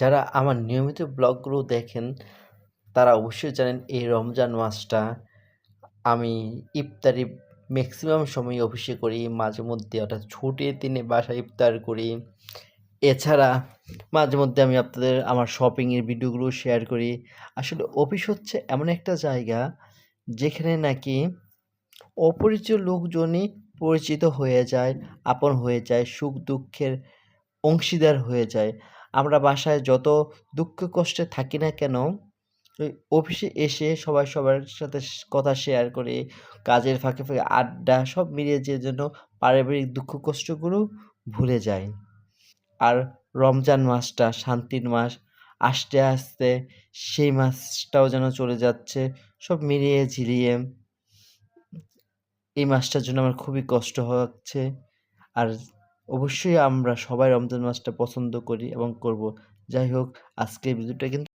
যারা আমার নিয়মিত ব্লগগুলো দেখেন, তারা অবশ্যই জানেন এই রমজান মাসটা আমি ইফতারি ম্যাক্সিমাম সময় অফিসে করি, মাঝে মধ্যে অর্থাৎ ছুটির দিনে বাসায় ইফতার করি। এছাড়া মাঝে মধ্যে আমি আপনাদের আমার শপিংয়ের ভিডিওগুলো শেয়ার করি। আসলে অফিস হচ্ছে এমন একটা জায়গা যেখানে নাকি অপরিচিত লোকজনই পরিচিত হয়ে যায়, আপন হয়ে যায় সুখ দুঃখের অংশীদার হয়ে যায়। আমরা বাসায় যত দুঃখ কষ্টে থাকি না কেন অফিসে এসে সবাই সবার সাথে কথা শেয়ার করে, কাজের ফাঁকে ফাঁকে আড্ডা সব মিলিয়ে যে জন্য পারিবারিক দুঃখ কষ্টগুলো ভুলে যায় আর রমজান মাসটা, শান্তির মাস, আস্তে আস্তে সেই মাসটাও যেন চলে যাচ্ছে, সব মিলিয়ে ঝিলিয়ে। এই মাসটার জন্য আমার খুবই কষ্ট হচ্ছে। আর অবশ্যই আমরা সবাই রমজান মাসটা পছন্দ করি এবং করব। যাই হোক আজকের ভিডিওটা কিন্তু